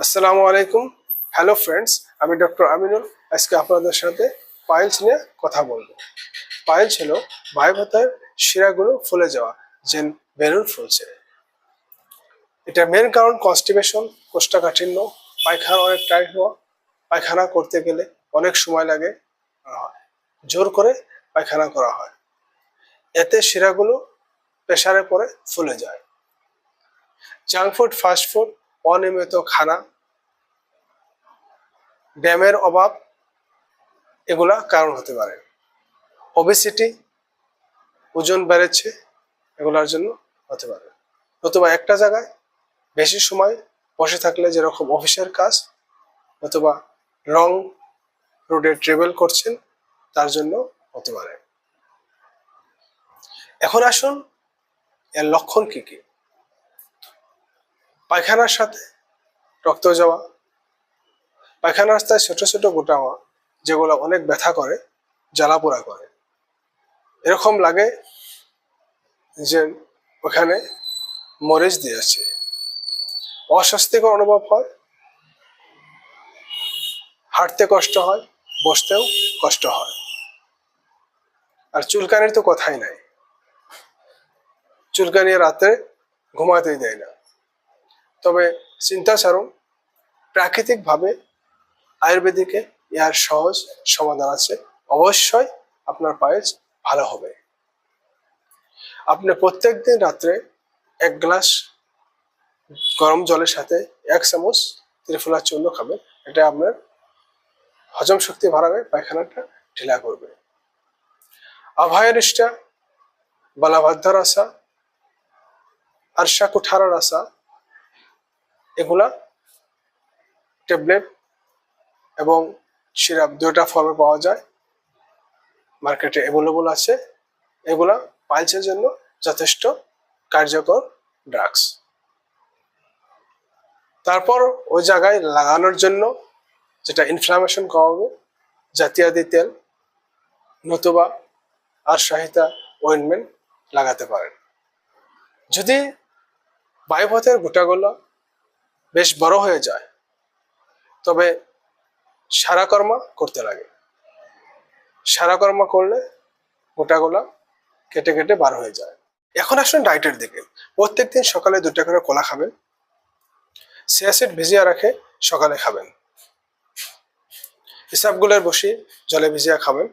আসসালামু আলাইকুম। Hello friends আমি ডক্টর আমিনুল। আজকে আপনাদের সাথে পাইলস নিয়ে কথা বলব। পাইলস হলো বায়ুভাতার শিরাগুলো ফুলে যাওয়া যেন বেলুন ফুলছে। এটা মেন কারণ কনস্টিপেশন কোষ্ঠকাঠিন্য পায়খানা অনেক টাইট হওয়া, পায়খানা করতে গেলে অনেক সময় লাগে জোর করে পায়খানা করা হয়। এতে শিরাগুলো প্রেসারে পরে ফুলে যায়। জাঙ্ক ফুড, ফাস্ট ফুড অনিয়মিত খানা, ব্যায়ামের অভাব, এগুলা কারণ হতে পারে। ওবেসিটি ওজন বেড়েছে, এগুলার জন্য হতে পারে। অথবা একটা জায়গায় বেশি সময় বসে থাকলে যেরকম অফিসের কাজ অথবা লং রোডে ট্রাভেল করছেন, তার জন্য হতে পারে। এখন আসুন, এর লক্ষণ কি কি? পায়খানার সাথে রক্ত যাওয়া পায়খানা রাস্তায় ছোট ছোট গোটা হওয়া যেগুলো অনেক ব্যথা করে, জ্বালাপোড়া করে। এরকম লাগে যে ওখানে মরিচ দিয়েছে অস্বস্তিকর অনুভব হয়, হাঁটতে কষ্ট হয়, বসতেও কষ্ট হয়। আর চুলকানির তো কথাই নাই। চুলকানি রাতে ঘুমাতেই দেয় না। তবে ছাড়ুন প্রাকৃতিকভাবে আয়ুর্বেদিকে ইয়ার সহজ সমাধান আছে। অবশ্যই আপনার পায়েস ভালো হবে। আপনি প্রত্যেক দিন রাত্রে এক গ্লাস গরম জলের সাথে এক চামচ ত্রিফলা চূর্ণ খাবেন। এটা আপনার হজম শক্তি বাড়াবে, পায়খানাটা ঢিলা করবে। অভয়নিষ্ঠা বালাভাদ্য রাসা আরশা কুঠারা রাসা এগুলা ট্যাবলেট এবং সিরাপ দুইটা ফর্মে পাওয়া যায়, মার্কেটে অ্যাভেলেবল আছে। এগুলা পাইলসের জন্য যথেষ্ট কার্যকর ড্রাগস তারপর ওই জায়গায় লাগানোর জন্য যেটা ইনফ্লামেশন কমাবে জাতীয়াদি তেল নতুবা আর সাহিতা অয়েনমেন্ট লাগাতে পারেন। যদি বায়ুপথের গোটাগুলো বেশ বড় হয়ে যায়। তবে সারা কর্মা করতে লাগে। সারা কর্মা করলে গোটাগুলা কেটে কেটে বার হয়ে যায়। এখন আসুন ডায়েটের দিকে। প্রত্যেক দিন সকালে দুটা করে কলা খাবেন। সিয়াসিড ভিজিয়ে রাখে সকালে খাবেন। হিসাবগুলোর বসি জলে ভিজিয়ে খাবেন।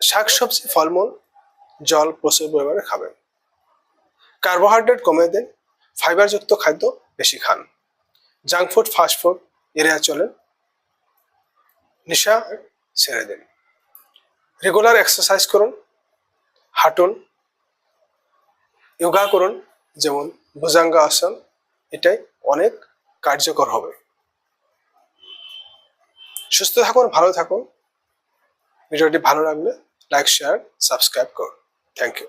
শাকসবজি, ফলমূল, জল প্রচুর পরিমাণে খাবেন। কার্বোহাইড্রেট কমিয়ে দিন। ফাইবারযুক্ত খাদ্য বেশি খান। জাঙ্ক ফুড ফাস্ট ফুড এড়িয়ে চলেন নেশা ছেড়ে দিন। রেগুলার এক্সারসাইজ করুন, হাঁটুন যোগা করুন, যেমন ভুজাঙ্গ আসন, এটাই অনেক কার্যকর হবে। সুস্থ থাকুন, ভালো থাকুন। ভিডিওটি ভালো লাগলে লাইক শেয়ার সাবস্ক্রাইব করুন। Thank you